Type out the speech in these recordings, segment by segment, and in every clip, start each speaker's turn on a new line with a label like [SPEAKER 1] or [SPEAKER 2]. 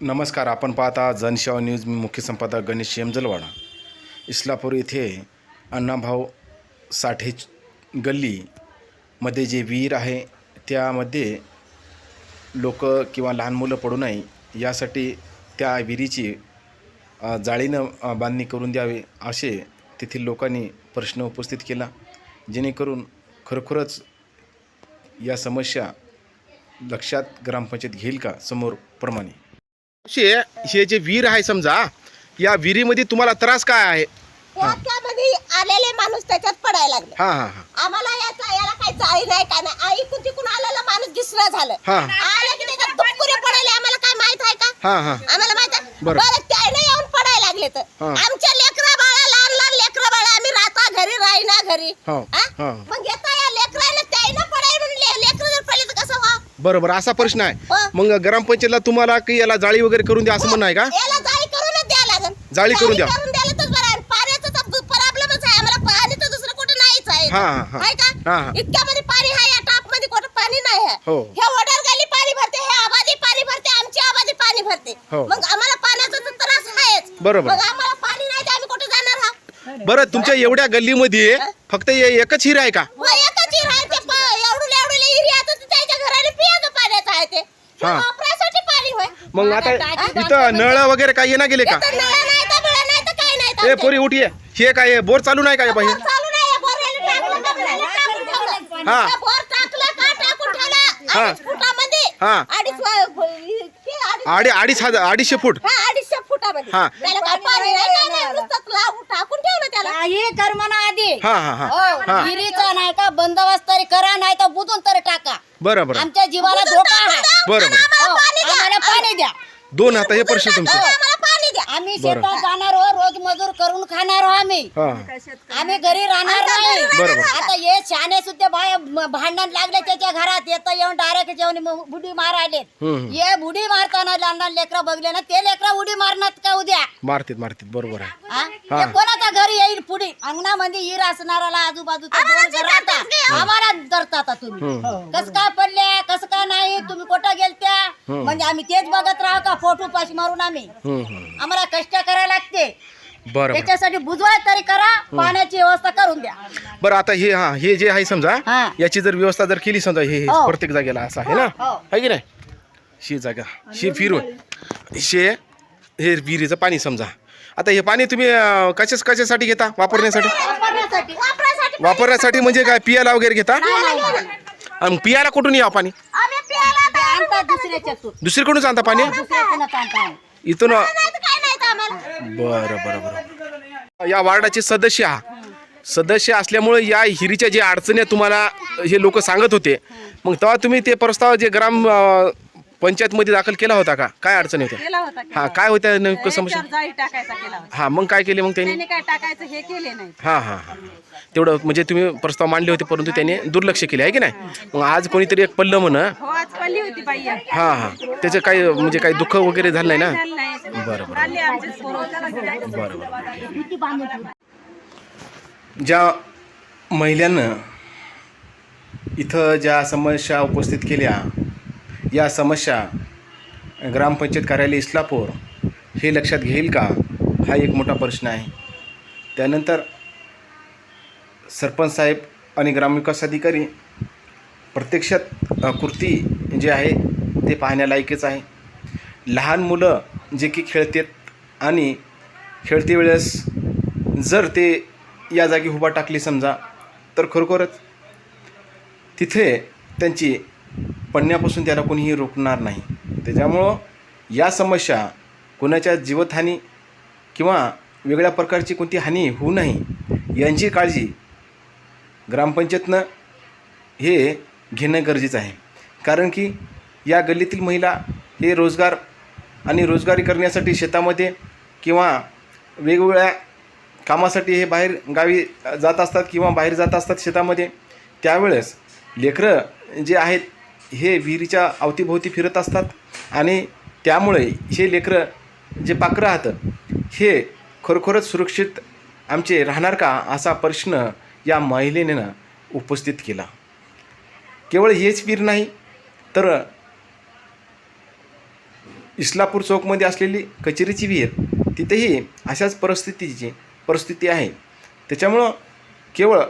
[SPEAKER 1] नमस्कार आपण पाहता जनसेवा न्यूज. मी मुख्य संपादक गणेश शेमजलवाडा. इस्लापूर येथे अण्णाभाऊ साठे गल्लीमध्ये जे विहीर आहे त्यामध्ये लोक किंवा लहान मुलं पडू नये यासाठी त्या विहिरीची जाळीनं बांधणी करून द्यावे असे तेथील लोकांनी प्रश्न उपस्थित केला. जेणेकरून खरोखरच या समस्या लक्षात ग्रामपंचायत घेईल का? समोर प्रमाणे. हे जे विहीर आहे समजा या विहिरीमध्ये तुम्हाला त्रास काय आहे
[SPEAKER 2] आलेले माणूस त्याच्यात पडायला लागले
[SPEAKER 1] हा हा हा
[SPEAKER 2] आम्हाला याचा याला काही जाळी नाही काय नाही आई इकून तिकून आलेला माणूस दिसला झालं
[SPEAKER 1] हा.
[SPEAKER 2] आले की त्याच्यात दुप्पुरे पडायले आम्हाला काय माहीत आहे का
[SPEAKER 1] हा हा
[SPEAKER 2] आम्हाला माहीत आहे
[SPEAKER 1] बरं.
[SPEAKER 2] बरं त्याने येऊन पडायला लागले तर
[SPEAKER 1] हा.
[SPEAKER 2] आमच्या लेकरा बाळा लहान लहान लेकरा बाळा आम्ही राहता घरी राहीना घरी
[SPEAKER 1] हो,
[SPEAKER 2] हा?
[SPEAKER 1] हा.
[SPEAKER 2] मग येता या लेकराने त्याने पडाय म्हणून लेकर जर पडले तर कसं व्हा
[SPEAKER 1] बरोबर असा प्रश्न आहे
[SPEAKER 2] हो.
[SPEAKER 1] मग ग्रामपंचायतला तुम्हाला की याला जाळी वगैरे करून द्या असं म्हणणं आहे का
[SPEAKER 2] याला जाळी करूनच द्या लागेल
[SPEAKER 1] जाळी करून द्या.
[SPEAKER 2] करून द्यायला तर बरं आहे. पाण्याचा तर प्रॉब्लेमच आहे आम्हाला पाणी तर दुसरं कुठं नाहीच आहे
[SPEAKER 1] हा, हा, हा.
[SPEAKER 2] आहे का
[SPEAKER 1] हा, हा.
[SPEAKER 2] इतक्यामध्ये पाणी आहे या टापमध्ये कुठं पाणी नाही आहे
[SPEAKER 1] हो.
[SPEAKER 2] हे वडार गाली पाणी भरते हे आबादी पाणी भरते आमची आबादी पाणी भरते
[SPEAKER 1] हो.
[SPEAKER 2] मग आम्हाला पाण्याचा तर त्रास आहेच
[SPEAKER 1] बरोबर.
[SPEAKER 2] मग आम्हाला पाणी नाही तर आम्ही कुठे जाणार हा
[SPEAKER 1] बरं तुमच्या एवढ्या गल्लीमध्ये फक्त हे एकच हिर आहे का
[SPEAKER 2] हो एकच हिर आहे ते प- एवढं एवढं एरिया तर त्याच्या घराने पियाचं पाण्याचं आहे ते हे
[SPEAKER 1] हा.
[SPEAKER 2] वापरायसाठी पाणी होय
[SPEAKER 1] मग आता इथं नळ वगैरे काही येणार गेले का
[SPEAKER 2] इथं नळ नाही तर बिळं नाही तर काही नाही तर
[SPEAKER 1] ए पोरी उठी. हे काय आहे? बोर चालू नाही का या
[SPEAKER 2] बोर
[SPEAKER 1] पाहिजे
[SPEAKER 2] चालू नाही आहे. बोरवेली टाकलं का बिळाला टाकून ठेवलं.
[SPEAKER 1] हा.
[SPEAKER 2] त्या बोर टाकलं का टाकून ठेवलं
[SPEAKER 1] हा.
[SPEAKER 2] अडीच फुटामध्ये
[SPEAKER 1] हा.
[SPEAKER 2] अडीच व- ते अडीच-
[SPEAKER 1] अडी अडीच हजार अडीचशे फूट
[SPEAKER 2] हा, अडीचशे फुटामध्ये
[SPEAKER 1] हा.
[SPEAKER 2] त्याला काय पाणी नाही काय नाही नुसतं लावून टाकून ठेवलं त्याला
[SPEAKER 3] काही कर म्हणा आधी
[SPEAKER 1] हा हा हा
[SPEAKER 3] हो,
[SPEAKER 1] हा.
[SPEAKER 3] विहिरीचा नाही का बंदोबस्त तरी करा नाही तर बुजून तरी टाका
[SPEAKER 1] बरं बरं
[SPEAKER 3] आमच्या जीवाला धोका आहे
[SPEAKER 2] द्या.
[SPEAKER 1] बरं, बरं.
[SPEAKER 2] आम्हाला
[SPEAKER 3] हो,
[SPEAKER 2] पाणी द्या.
[SPEAKER 3] आम्हाला पाणी द्या
[SPEAKER 1] दोन आता हे प्रश्न तुमचे
[SPEAKER 2] टाकून आम्हाला पाणी द्या
[SPEAKER 3] आम्ही
[SPEAKER 1] बरं.
[SPEAKER 3] शेतात जाणार हो रोज मजूर करून खाणार हो आम्ही
[SPEAKER 1] हा
[SPEAKER 3] आम्ही घरी राहणार नाही
[SPEAKER 1] बरोबर.
[SPEAKER 3] आता हे शाने सुद्धा बाय भांडण लागले त्याच्या घरात येतं येऊन डायरेक्ट जेवण बुडी मारायले
[SPEAKER 1] हम्म.
[SPEAKER 3] ये बुडी मारताना लहान लहान लेकरं बघले ना ते लेकरं उडी मारणार का उद्या
[SPEAKER 1] मारतीत मारतीत बरोबर आहे
[SPEAKER 3] हा?
[SPEAKER 1] हा.
[SPEAKER 3] ते कोणाच्या घरी येईल पुढे? अंगणामध्ये हिर असणाराला आजूबाजूच्या
[SPEAKER 2] आम्हाला
[SPEAKER 3] दोन घरात
[SPEAKER 2] चिकटच नाही.
[SPEAKER 3] आम्हाला धरता आता तुम्ही. कस काय पडले कस काय नाही तुम्ही कुठं गेलत्या? म्हणजे आम्ही तेच बघत राहू का फोटो पाशी मारून आम्ही?
[SPEAKER 1] हम्म, हम्म.
[SPEAKER 3] आम्हाला कष्ट करायला लागते.
[SPEAKER 1] बरं बरं
[SPEAKER 3] त्याच्यासाठी बुजवाय तरी करा पाण्याची व्यवस्था करून द्या.
[SPEAKER 1] बरं आता हे हा हे जे आहे समजा
[SPEAKER 3] हा.
[SPEAKER 1] याची जर व्यवस्था जर केली समजा हे हे
[SPEAKER 3] हो.
[SPEAKER 1] प्रत्येक जागेला असं आहे ना?
[SPEAKER 3] हो.
[SPEAKER 1] आहे की नाही? ही जागा ही फिरून. शे हे विहिरीचं पाणी समजा. आता हे पाणी तुम्ही अं, कशाच कशासाठी घेता? वापरण्यासाठी?
[SPEAKER 3] वापरण्यासाठी
[SPEAKER 1] म्हणजे काय? पियाला वगैरे घेता. आणि पियाला कुठून या पाणी?
[SPEAKER 2] आम्ही प्यायला
[SPEAKER 3] ते आणतात दुसऱ्याच्या
[SPEAKER 1] दुसरीकडूनच आणता पाणी?
[SPEAKER 3] आणतात
[SPEAKER 1] इथून
[SPEAKER 2] नाही तर काय नाही तर आम्हाला.
[SPEAKER 1] बरं बरं बरं. या वार्डाचे सदस्य आहात. सदस्य असल्यामुळे या हिरीच्या जे अडचणी आहेत तुम्हाला हे लोक सांगत होते. मग तेव्हा तुम्ही ते प्रस्ताव जे ग्राम अं, पंचायतमध्ये दाखल केला होता का? काय अडचणी होत्या?
[SPEAKER 4] केला होता की
[SPEAKER 1] हा काय होत्या नेमकं समस्या?
[SPEAKER 4] याच्यावर जाळी टाकायचा केला होता.
[SPEAKER 1] हा मग काय केले मग त्यांनी?
[SPEAKER 4] त्याने काय टाकायचं हे केले नाही.
[SPEAKER 1] हां हां हां. तेवढं म्हणजे तुम्ही प्रस्ताव मांडले होते परंतु त्याने दुर्लक्ष केले आहे की नाही? मग आज कोणीतरी एक पडलं म्हण.
[SPEAKER 4] हो आज पडली होती बाई. झालं
[SPEAKER 1] हां हां. त्याचं काही म्हणजे काही दुःख वगैरे झालं नाही ना?
[SPEAKER 4] नाही.
[SPEAKER 1] बरं बरं.
[SPEAKER 4] आले आमचे पोरं.
[SPEAKER 1] बरं बरं. ज्या महिलांनं इथं ज्या समस्या उपस्थित केल्या या समस्या ग्रामपंचायत कार्यालय इस्लापूर हे लक्षात घेईल का? हा एक मोठा प्रश्न आहे. त्यानंतर सरपंच साहेब आणि ग्रामविकास अधिकारी प्रत्यक्षात कृती जे आहे ते पाहण्यालायकच आहे. लहान मुलं जे की खेळतात आणि खेळते वेळेस जर ते या जागी उभा टाकली समजा तर खरोखरच तिथे त्यांची पडण्यापासून त्याला कोणीही रोखणार नाही. त्याच्यामुळं या समस्या कोणाच्या जीवतहानी किंवा वेगळ्या प्रकारची कोणती हानी होऊ नये यांची काळजी ग्रामपंचायतनं हे घेणं गरजेचं आहे. कारण की या गल्लीतील महिला हे रोजगार आणि रोजगारी करण्यासाठी शेतामध्ये किंवा वेगवेगळ्या कामासाठी हे बाहेर गावी जात असतात किंवा बाहेर जात असतात शेतामध्ये त्यावेळेस लेकरं जे आहेत हे विहिरीच्या अवतीभोवती फिरत असतात आणि त्यामुळे हे लेकरं जे पाकरं राहतं हे खरोखरच सुरक्षित आमचे राहणार का असा प्रश्न या महिलेनं उपस्थित केला. केवळ हेच वीर नाही तर इस्लापूर चौकमध्ये असलेली कचेरीची विहीर तिथेही अशाच परिस्थितीची परिस्थिती आहे. त्याच्यामुळं केवळ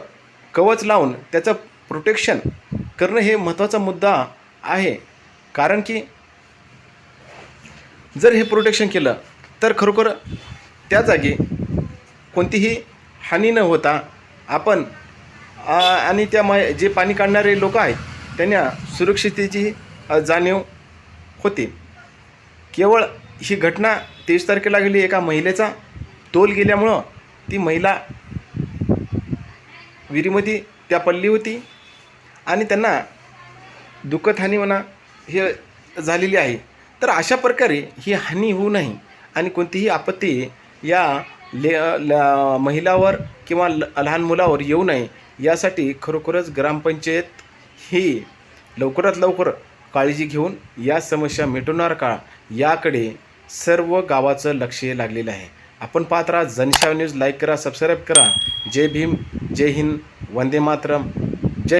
[SPEAKER 1] कवच लावून त्याचं प्रोटेक्शन करणं हे महत्त्वाचा मुद्दा आहे. कारण की जर हे प्रोटेक्शन केलं तर खरोखर त्या जागी कोणतीही हानी न होता आपण आणि त्या मा जे पाणी काढणारे लोक आहेत त्यांना सुरक्षितेची जाणीव होते. केवळ ही घटना तेवीस तारखेला गेली एका महिलेचा तोल गेल्यामुळं ती महिला विहिरीमध्ये त्या पडली होती. आणि त्यांना दुःखदहानी म्हणा हे झालेली आहे. तर अशा प्रकारे ही हानी होऊ नये आणि कोणतीही आपत्ती या ले ल महिलावर किंवा ल लहान मुलावर येऊ नये. यासाठी खरोखरच ग्रामपंचायत ही लवकरात लवकर काळजी घेऊन या समस्या मिटवणार का याकडे सर्व गावाचं लक्ष लागलेलं आहे. आपण पाहत राहा जनशाव न्यूज. लाईक करा सबस्क्राईब करा. जय भीम जय हिंद. वंदे मातरम.